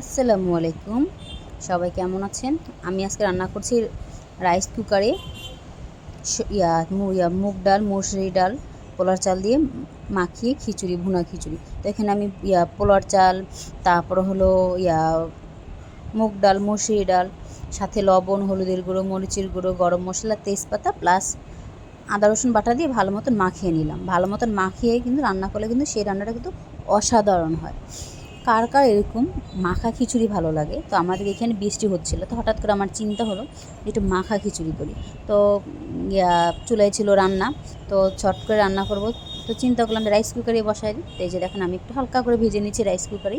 আসসালামু আলাইকুম। সবাই কেমন আছেন? আমি আজকে রান্না করছি রাইস কুকারে ইয়া মুগ ডাল, মসুরি ডাল, পোলার চাল দিয়ে মাখিয়ে খিচুড়ি, ভুনা খিচুড়ি। তো এখানে আমি ইয়া পোলার চাল, তারপর হলো ইয়া মুগ ডাল, মসুরি ডাল, সাথে লবণ, হলুদের গুঁড়ো, মরিচের গুঁড়ো, গরম মশলা, তেজপাতা, প্লাস আদা, রসুন বাটা দিয়ে ভালো মতন মাখিয়ে নিলাম। ভালো মতন মাখিয়ে কিন্তু রান্না করলে কিন্তু সেই রান্নাটা কিন্তু অসাধারণ হয়। কার কার এরকম মাখা খিচুড়ি ভালো লাগে? তো আমাদের এখানে বৃষ্টি হচ্ছিল, তো হঠাৎ করে আমার চিন্তা হলো একটু মাখা খিচুড়ি করি। তো চুলায় ছিল রান্না, তো চট করে রান্না করব। তো চিন্তা করলাম রাইস কুকারে বসাই দিই। তো এই যে দেখেন আমি একটু হালকা করে ভেজে নিচ্ছি রাইস কুকারে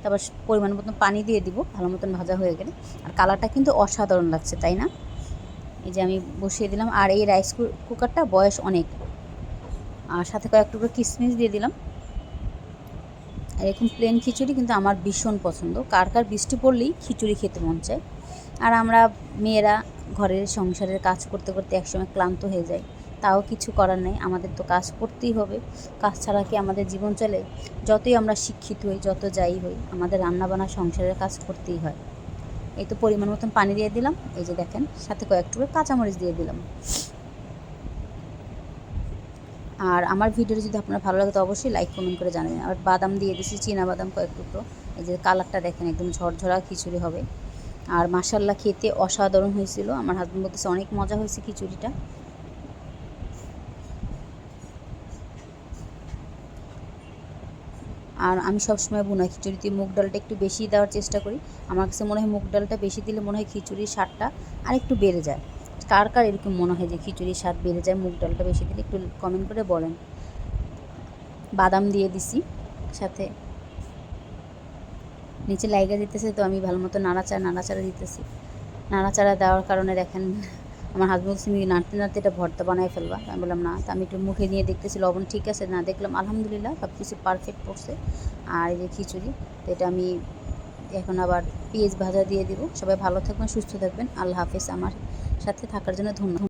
তারপর পরিমাণ মতন পানি দিয়ে দিব, ভালো মতন ভাজা হয়ে গেলে। আর কালারটা কিন্তু অসাধারণ লাগছে, তাই না? এই যে আমি বসিয়ে দিলাম। আর এই রাইস কুকারটা বয়স অনেক। আর সাথে কয়েক টুকরো কিশমিশ দিয়ে দিলাম। এরকম প্লেন খিচুড়ি কিন্তু আমার ভীষণ পছন্দ। কার কার বৃষ্টি পড়লেই খিচুড়ি খেতে মন চায়। আর আমরা মেয়েরা ঘরের সংসারের কাজ করতে করতে একসময় ক্লান্ত হয়ে যায় তাও কিছু করার নেই, আমাদের তো কাজ করতেই হবে। কাজ ছাড়া কি আমাদের জীবন চলে? যতই আমরা শিক্ষিত হই, যত যাই হই, আমাদের রান্নাবান্না, সংসারের কাজ করতেই হয়। এই তো পরিমাণ মতন পানি দিয়ে দিলাম। এই যে দেখেন, সাথে কয়েক কয়েকটু কাঁচামরিচ দিয়ে দিলাম। আর আমার ভিডিওটি যদি আপনার ভালো লাগে, তো অবশ্যই লাইক কমেন্ট করে জানাবেন। আর বাদাম দিয়ে দিয়েছি চীনা বাদাম কয়েক টুকরো। এই যে কালারটা দেখেন, একদম ঝরঝরা খিচুড়ি হবে। আর মাসাল্লা খেতে অসাধারণ হয়েছিল। আমার হাজব্যান্ড বলতেছে, অনেক মজা হয়েছে খিচুড়িটা। আর আমি সবসময় বোনা খিচুড়িতে মুগ ডালটা একটু বেশি দেওয়ার চেষ্টা করি। আমার কাছে মনে হয় মুগ ডালটা বেশি দিলে মনে হয় খিচুড়ির স্বাদটা আর একটু বেড়ে যায়। কার কার এরকম মনে হয় যে খিচুড়ির স্বাদ বেড়ে যায়, মুগ ডালটা বেশি দিলে একটু কমেন্ট করে বলেন। বাদাম দিয়ে দিছি সাথে। নিচে লাইগা দিতেছে তো আমি ভালো মতো নাড়াচাড়া নাড়াচাড়া দিতেছি। নাড়াচাড়া দেওয়ার কারণে দেখেন আমার হাজব্যান্ড তুমি নাড়তে নাড়তে এটা ভর্তা বানায় ফেলবা। আমি বললাম, না। তো আমি একটু মুখে নিয়ে দেখতেছি, লবণ ঠিক আছে? না, দেখলাম আলহামদুলিল্লাহ সব কিছু পারফেক্ট পড়ছে। আর এই যে খিচুড়ি, তো এটা আমি এখন আবার পেঁয়াজ ভাজা দিয়ে দিব। সবাই ভালো থাকবেন, সুস্থ থাকবেন। আল্লাহ হাফেজ। আমার সাথে থাকার জন্য ধন্যবাদ।